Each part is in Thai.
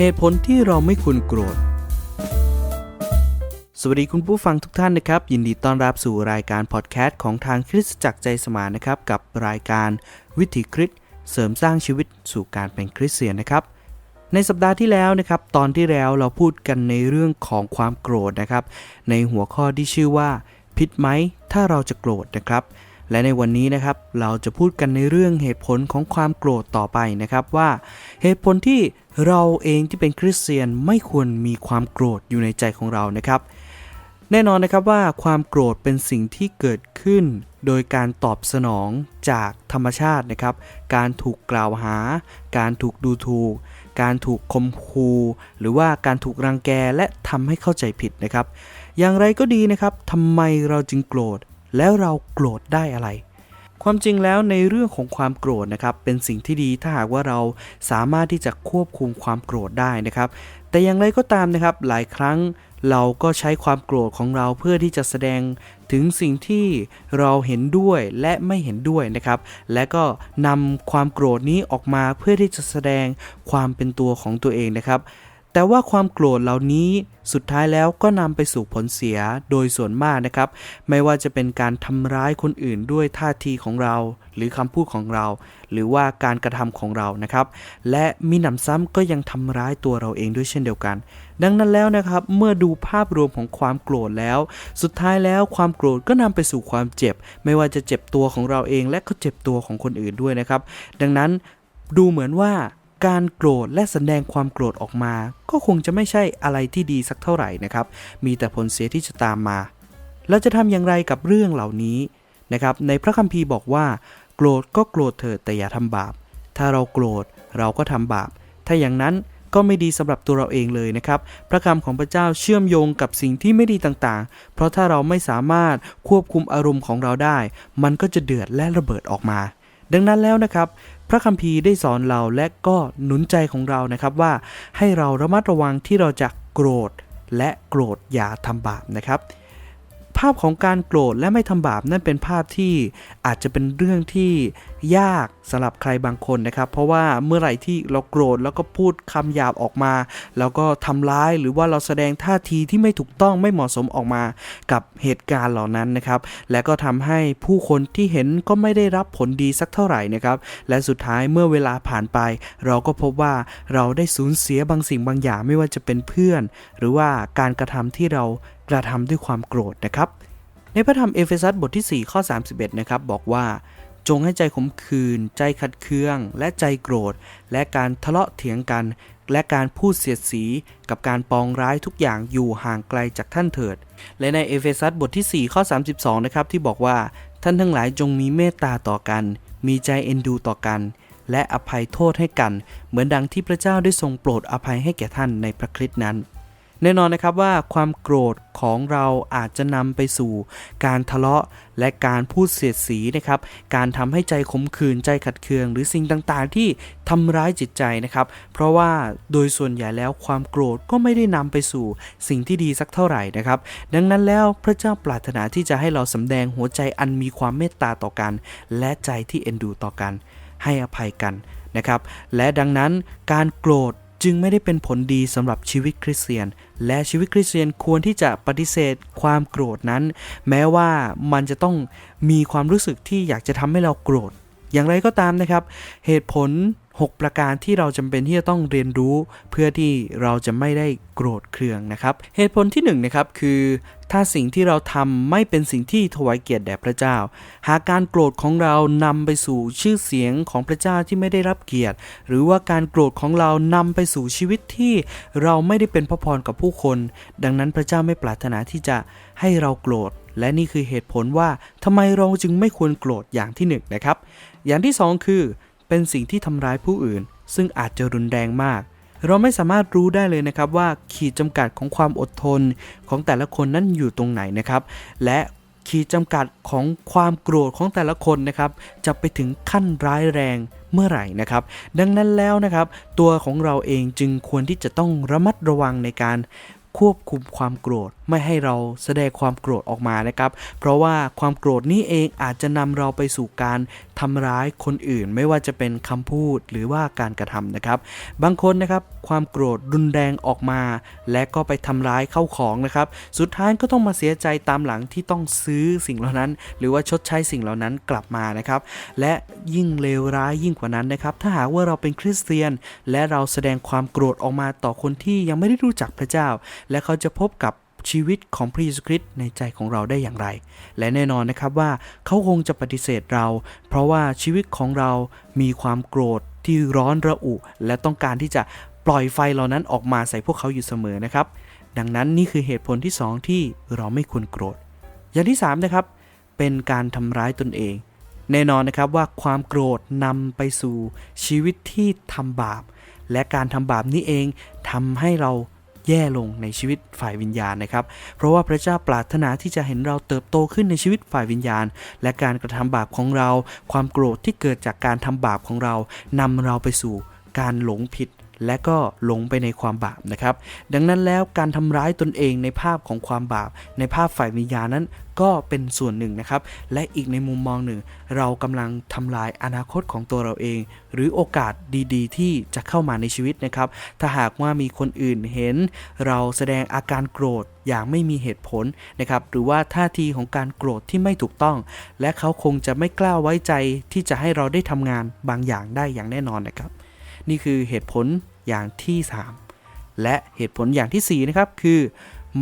เหตุผลที่เราไม่ควรโกรธ สวัสดีคุณผู้ฟังทุกท่านนะครับ ยินดีต้อนรับสู่รายการพอดแคสต์ของทางคริสตจักรใจสมานนะครับ กับรายการวิถีคริสต์เสริมสร้างชีวิตสู่การเป็นคริสเตียนนะครับ ในสัปดาห์ที่แล้วนะครับ ตอนที่แล้วเราพูดกันในเรื่องของความโกรธนะครับ ในหัวข้อที่ชื่อว่า ผิดไหมถ้าเราจะโกรธนะครับ และในวันนี้นะครับเราจะพูดกันในเรื่องเหตุผลของความโกรธต่อไปนะครับว่าเหตุผลที่เราเองที่เป็นคริสเตียนไม่ควรมีความโกรธอยู่ในใจของเรานะครับ แน่นอนนะครับว่าความโกรธเป็นสิ่งที่เกิดขึ้น โดยการตอบสนองจากธรรมชาตินะครับ การถูกกล่าวหา การถูกดูถูก การถูกคมคูหรือว่าการถูกรังแกและทำให้เข้าใจผิดนะครับ อย่างไรก็ดีนะครับทำไมเราจึงโกรธ แล้วเราโกรธได้อะไร ความจริงแล้วในเรื่องของความโกรธนะครับ เป็นสิ่งที่ดีถ้าหากว่าเราสามารถที่จะควบคุมความโกรธได้นะครับ แต่อย่างไรก็ตามนะครับ หลายครั้งเราก็ใช้ความโกรธของเราเพื่อที่จะแสดงถึงสิ่งที่เราเห็นด้วยและไม่เห็นด้วยนะครับ และก็นำความโกรธนี้ออกมาเพื่อที่จะแสดงความเป็นตัวของตัวเองนะครับ แต่ว่าความโกรธเหล่านี้สุดท้ายแล้วก็นำไปสู่ผลเสียโดยส่วนมากนะครับ ไม่ว่าจะเป็นการทำร้ายคนอื่นด้วยท่าทีของเรา หรือคำพูดของเรา หรือว่าการกระทำของเรานะครับ และมีหนำซ้ำก็ยังทำร้ายตัวเราเองด้วยเช่นเดียวกัน ดังนั้นแล้วนะครับ เมื่อดูภาพรวมของความโกรธแล้ว สุดท้ายแล้วความโกรธก็นำไปสู่ความเจ็บ ไม่ว่าจะเจ็บตัวของเราเอง และก็เจ็บตัวของคนอื่นด้วยนะครับ ดังนั้นดูเหมือนว่า การโกรธและแสดงความโกรธออกมา ก็คงจะไม่ใช่อะไรที่ดีสักเท่าไหร่นะครับ มีแต่ผลเสียที่จะตามมา เราจะทำอย่างไรกับเรื่องเหล่านี้นะครับ ในพระคัมภีร์บอกว่า โกรธก็โกรธเถิดแต่อย่าทำบาป ถ้าเราโกรธเราก็ทำบาป ถ้าอย่างนั้นก็ไม่ดีสำหรับตัวเราเองเลยนะครับ พระคำของพระเจ้าเชื่อมโยงกับสิ่งที่ไม่ดีต่างๆ เพราะถ้าเราไม่สามารถควบคุมอารมณ์ของเราได้ มันก็จะเดือดและระเบิดออกมา ดังนั้นแล้วนะครับ พระคัมภีร์ได้สอนเราและก็หนุนใจของเรานะครับว่าให้เราระมัดระวังที่เราจะโกรธและโกรธอย่าทำบาปนะครับ ภาพของการโกรธและไม่ทำบาปนั่นเป็นภาพที่อาจจะเป็นเรื่องที่ยากสำหรับใครบางคนนะครับ เพราะว่าเมื่อไหร่ที่เราโกรธแล้วก็พูดคำหยาบออกมา แล้วก็ทำร้ายหรือว่าเราแสดงท่าทีที่ไม่ถูกต้องไม่เหมาะสมออกมากับเหตุการณ์เหล่านั้นนะครับ และก็ทำให้ผู้คนที่เห็นก็ไม่ได้รับผลดีสักเท่าไหร่นะครับ และสุดท้ายเมื่อเวลาผ่านไป เราก็พบว่าเราได้สูญเสียบางสิ่งบางอย่างไม่ว่าจะเป็นเพื่อน หรือว่าการกระทำที่เรา กระทำด้วยความโกรธนะครับ ในพระธรรมเอเฟซัสบทที่ 4 ข้อ 31 นะครับ บอกว่าจงให้ใจขมขื่นใจขัดเคือง และใจโกรธ และการทะเลาะเถียงกัน และการพูดเสียดสี กับการปองร้ายทุกอย่างอยู่ห่างไกลจากท่านเถิด และในเอเฟซัสบทที่ 4 ข้อ 32 นะครับ ที่บอกว่าท่านทั้งหลายจงมีเมตตาต่อกัน มีใจเอ็นดูต่อกัน และอภัยโทษให้กัน เหมือนดังที่พระเจ้าได้ทรงโปรดอภัยให้แก่ท่านในพระคริสต์นั้น แน่นอนนะครับว่าความโกรธของเราอาจจะนำไปสู่การทะเลาะและการพูดเสียดสีนะครับ การทำให้ใจขมขื่นใจขัดเคือง หรือสิ่งต่างๆ ที่ทำร้ายจิตใจนะครับ เพราะว่าโดยส่วนใหญ่แล้วความโกรธก็ไม่ได้นำไปสู่สิ่งที่ดีสักเท่าไหร่นะครับ ดังนั้นแล้วพระเจ้าปรารถนาที่จะให้เราสำแดงหัวใจอันมีความเมตตาต่อกัน และใจที่เอ็นดูต่อกัน ให้อภัยกันนะครับ และดังนั้นการโกรธ จึงไม่ได้เป็นผลดีสำหรับชีวิตคริสเตียน และชีวิตคริสเตียนควรที่จะปฏิเสธความโกรธนั้น แม้ว่ามันจะต้องมีความรู้สึกที่อยากจะทำให้เราโกรธ อย่างไรก็ตามนะครับ เหตุผล 6 ประการที่เราจำเป็นที่จะต้องเรียนรู้ เพื่อที่เราจะไม่ได้โกรธเคืองนะครับ เหตุผลที่1นงนะครับคือถ้าสิ่งที่เราทำไม่เป็นสิ่งที่ถวายเกียรติแด่พระเจ้า หากการโกรธของเรานำไปสู่ชื่อเสียงของพระเจ้าที่ไม่ได้รับเกียรติ หรือว่าการโกรธของเรานำไปสู่ชีวิตที่เราไม่ได้เป็นพระพรกับผู้คน ดังนั้นพระเจ้าไม่ปรารถนาที่จะให้เราโกรธ และนี่คือเหตุผลว่าทำไมเราจึงไม่ควรโกรธอย่างที่1นนะครับ อย่างที่ 2 คือ เป็นสิ่งที่ทำร้ายผู้อื่น ซึ่งอาจจะรุนแรงมาก เราไม่สามารถรู้ได้เลยนะครับว่าขีดจำกัดของความอดทนของแต่ละคนนั้นอยู่ตรงไหนนะครับ และขีดจำกัดของความโกรธของแต่ละคนนะครับ จะไปถึงขั้นร้ายแรงเมื่อไหร่นะครับ ดังนั้นแล้วนะครับ ตัวของเราเองจึงควรที่จะต้องระมัดระวังในการ ควบคุมความโกรธ ไม่ให้เราแสดงความโกรธออกมานะครับ เพราะว่าความโกรธนี้เองอาจจะนำเราไปสู่การทำร้ายคนอื่น ไม่ว่าจะเป็นคำพูดหรือว่าการกระทำนะครับ บางคนนะครับความโกรธรุนแรงออกมา และก็ไปทำร้ายเข้าของนะครับ สุดท้ายก็ต้องมาเสียใจตามหลังที่ต้องซื้อสิ่งเหล่านั้น หรือว่าชดใช้สิ่งเหล่านั้นกลับมานะครับ และยิ่งเลวร้ายยิ่งกว่านั้นนะครับ ถ้าหากว่าเราเป็นคริสเตียน และเราแสดงความโกรธออกมาต่อคนที่ยังไม่ได้รู้จักพระเจ้าและเขาจะพบกับชีวิตของพระเยซูคริสต์ในใจของเราได้อย่างไร และแน่นอนนะครับว่าเขาคงจะปฏิเสธเรา เพราะว่าชีวิตของเรามีความโกรธที่ร้อนระอุ และต้องการที่จะปล่อยไฟเหล่านั้นออกมาใส่พวกเขาอยู่เสมอนะครับ ดังนั้นนี่คือเหตุผลที่ 2 ที่เราไม่ควรโกรธ อย่างที่ 3 นะครับ เป็นการทำร้ายตนเอง แน่นอนนะครับว่าความโกรธนำไปสู่ชีวิตที่ทำบาป และการทำบาปนี้เองทำให้เรา แย่ลงในชีวิตฝ่ายวิญญาณนะครับ เพราะว่าพระเจ้าปรารถนาที่จะเห็นเราเติบโตขึ้นในชีวิตฝ่ายวิญญาณ และการกระทำบาปของเรา ความโกรธที่เกิดจากการทำบาปของเรานำเราไปสู่การหลงผิด และก็หลงไปในความบาปนะครับ ดังนั้นแล้วการทำร้ายตนเองในภาพของความบาป ในภาพฝ่ายวิญญาณนั้นก็เป็นส่วนหนึ่งนะครับ และอีกในมุมมองหนึ่ง เรากำลังทำลายอนาคตของตัวเราเอง หรือโอกาสดีๆ ที่จะเข้ามาในชีวิตนะครับ ถ้าหากว่ามีคนอื่นเห็น เราแสดงอาการโกรธอย่างไม่มีเหตุผลนะครับ หรือว่าท่าทีของการโกรธที่ไม่ถูกต้อง และเขาคงจะไม่กล้าไว้ใจที่จะให้เราได้ทำงานบางอย่างได้อย่างแน่นอนนะครับ นี่คือเหตุผลอย่างที่ 3 และเหตุผลอย่างที่ 4 นะครับ คือ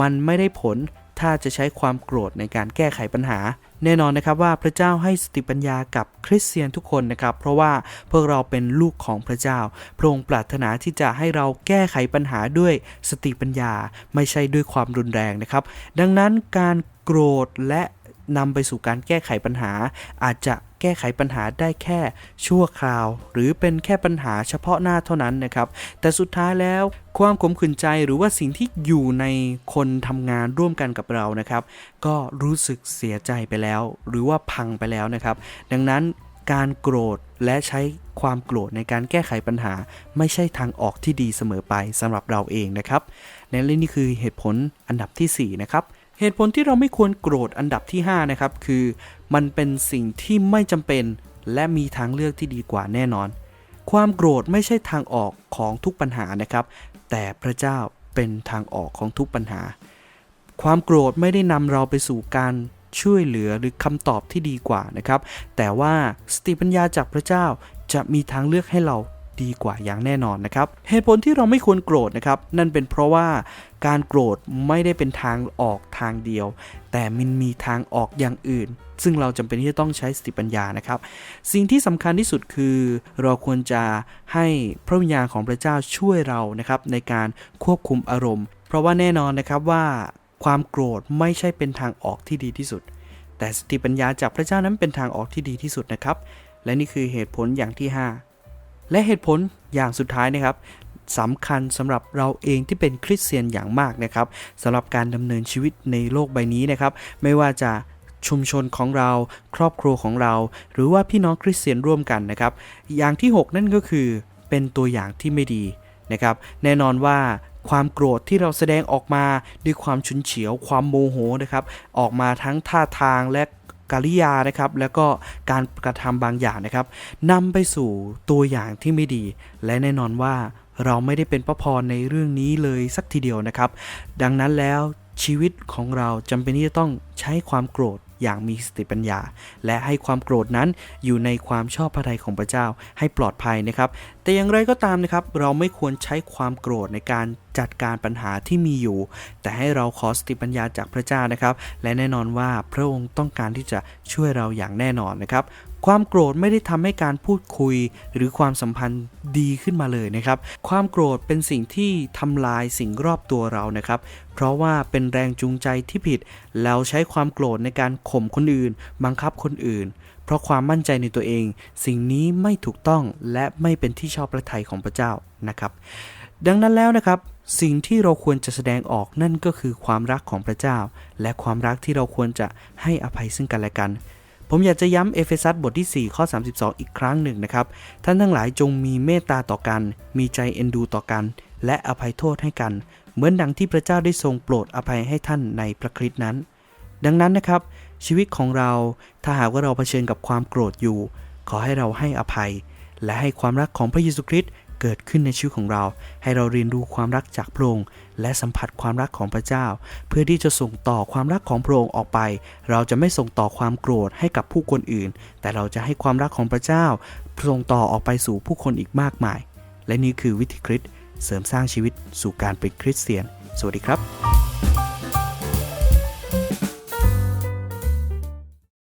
มันไม่ได้ผลถ้าจะใช้ความโกรธในการแก้ไขปัญหา แน่นอนนะครับว่าพระเจ้าให้สติปัญญากับคริสเตียนทุกคนนะครับ เพราะว่าพวกเราเป็นลูกของพระเจ้า พระองค์ปรารถนาที่จะให้เราแก้ไขปัญหาด้วยสติปัญญา ไม่ใช่ด้วยความรุนแรงนะครับ ดังนั้นการโกรธและ นำไปสู่การแก้ไขปัญหา อาจจะแก้ไขปัญหาได้แค่ชั่วคราว หรือเป็นแค่ปัญหาเฉพาะหน้าเท่านั้นนะครับ แต่สุดท้ายแล้ว ความขมขื่นใจหรือว่าสิ่งที่อยู่ในคนทำงานร่วมกันกับเรานะครับ ก็รู้สึกเสียใจไปแล้ว หรือว่าพังไปแล้วนะครับ ดังนั้นการโกรธและใช้ความโกรธในการแก้ไขปัญหา ไม่ใช่ทางออกที่ดีเสมอไปสำหรับเราเองนะครับ และนี่คือเหตุผลอันดับทีสี่4นะครับ เหตุผลที่เราไม่ควรโกรธอันดับที่ 5 นะครับ คือมันเป็นสิ่งที่ไม่จำเป็น และมีทางเลือกที่ดีกว่าแน่นอน ความโกรธไม่ใช่ทางออกของทุกปัญหานะครับ แต่พระเจ้าเป็นทางออกของทุกปัญหา ความโกรธไม่ได้นำเราไปสู่การช่วยเหลือหรือคำตอบที่ดีกว่านะครับ แต่ว่าสติปัญญาจากพระเจ้าจะมีทางเลือกให้เราดีกว่าอย่างแน่นอนนะครับ เหตุผลที่เราไม่ควรโกรธนะครับ นั่นเป็นเพราะว่า การโกรธไม่ได้เป็นทางออกทางเดียว แต่มันมีทางออกอย่างอื่น ซึ่งเราจำเป็นที่จะต้องใช้สติปัญญานะครับ สิ่งที่สำคัญที่สุดคือเราควรจะให้พระวิญญาณของพระเจ้าช่วยเรานะครับในการควบคุมอารมณ์ เพราะว่าแน่นอนนะครับว่าความโกรธไม่ใช่เป็นทางออกที่ดีที่สุด แต่สติปัญญาจากพระเจ้านั้นเป็นทางออกที่ดีที่สุดนะครับ และนี่คือเหตุผลอย่างที่ 5 และเหตุผลอย่างสุดท้ายนะครับ สำคัญสำหรับเราเองที่เป็นคริสเตียนอย่างมากนะครับสำหรับการดำเนินชีวิตในโลกใบนี้นะครับ ไม่ว่าจะชุมชนของเรา ครอบครัวของเรา หรือว่าพี่น้องคริสเตียนร่วมกันนะครับ อย่างที่ 6 นั่นก็คือเป็นตัวอย่างที่ไม่ดีนะครับ แน่นอนว่าความโกรธที่เราแสดงออกมาด้วยความฉุนเฉียว ความโมโหนะครับ ออกมาทั้งท่าทางและกริยานะครับ แล้วก็การกระทำบางอย่างนะครับนำไปสู่ตัวอย่างที่ไม่ดี และแน่นอนว่า เราไม่ได้เป็นพระพรในเรื่องนี้เลยสักทีเดียวนะครับ ดังนั้นแล้วชีวิตของเราจำเป็นที่จะต้องใช้ความโกรธอย่างมีสติปัญญา และให้ความโกรธนั้นอยู่ในความชอบพระทัยของพระเจ้าให้ปลอดภัยนะครับ แต่อย่างไรก็ตามนะครับ เราไม่ควรใช้ความโกรธในการจัดการปัญหาที่มีอยู่ แต่ให้เราขอสติปัญญาจากพระเจ้านะครับ และแน่นอนว่าพระองค์ต้องการที่จะช่วยเราอย่างแน่นอนนะครับ ความโกรธไม่ได้ทำให้การพูดคุย หรือความสัมพันธ์ดีขึ้นมาเลยนะครับ ความโกรธเป็นสิ่งที่ทำลายสิ่งรอบตัวเรานะครับ เพราะว่าเป็นแรงจูงใจที่ผิด แล้วใช้ความโกรธในการข่มคนอื่น บังคับคนอื่น เพราะความมั่นใจในตัวเอง สิ่งนี้ไม่ถูกต้องและไม่เป็นที่ชอบพระทัยของพระเจ้านะครับ ดังนั้นแล้วนะครับสิ่งที่เราควรจะแสดงออกนั่นก็คือความรักของพระเจ้า และความรักที่เราควรจะให้อภัยซึ่งกันและกัน ผมอยากจะย้ำเอเฟซัสบทที่ 4 ข้อ 32 อีกครั้งหนึ่งนะครับ ท่านทั้งหลายจงมีเมตตาต่อกัน มีใจเอ็นดูต่อกัน และอภัยโทษให้กัน เหมือนดังที่พระเจ้าได้ทรงโปรดอภัยให้ท่านในพระคริสต์นั้น ดังนั้นนะครับ ชีวิตของเราถ้าหากว่าเราเผชิญกับความโกรธอยู่ ขอให้เราให้อภัย และให้ความรักของพระเยซูคริสต์ เกิดขึ้นในชีวิตของเรา ให้เราเรียนรู้ความรักจากพระองค์และสัมผัสความรักของพระเจ้า เพื่อที่จะส่งต่อความรักของพระองค์ออกไป เราจะไม่ส่งต่อความโกรธให้กับผู้คนอื่น แต่เราจะให้ความรักของพระเจ้าส่งต่อออกไปสู่ผู้คนอีกมากมาย และนี่คือวิธีคริสต์เสริมสร้างชีวิตสู่การเป็นคริสเตียน สวัสดีครับ